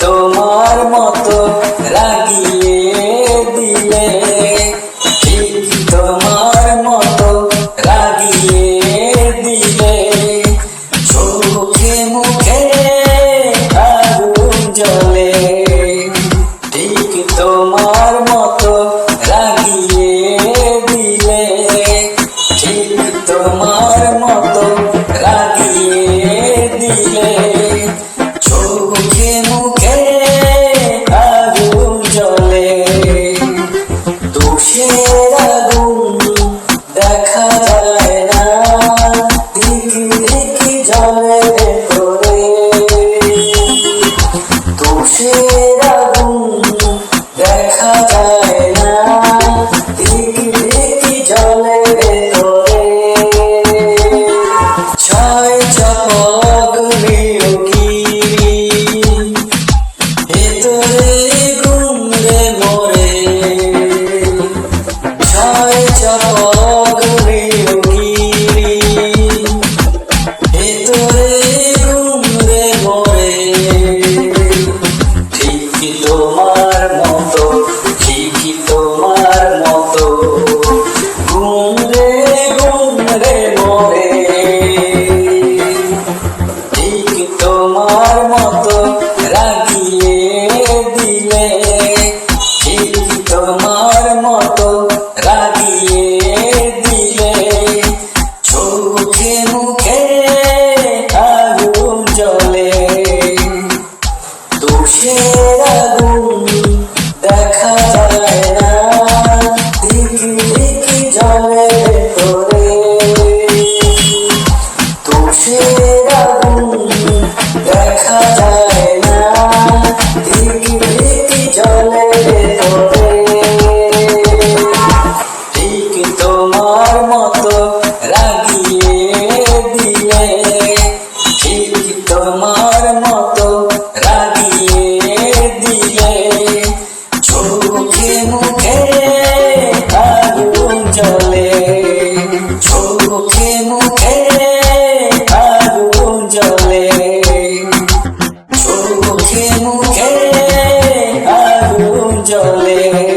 তোমার মতো লাগিয়ে দিলে তোমার মতো লাগিয়ে দিলে চোখে মুখে আগুন জলে Oh. মনে। ঠিক তোমার মতো রাখিয়ে দিলে। ঠিক তোমার মতো রাখিয়ে দিলে। চোখে মুখে আগুন জলে দোষেরা চোখে মুখে আগুন জলে চোখে মুখে আগুন জলে চোখে মুখে আগুন জলে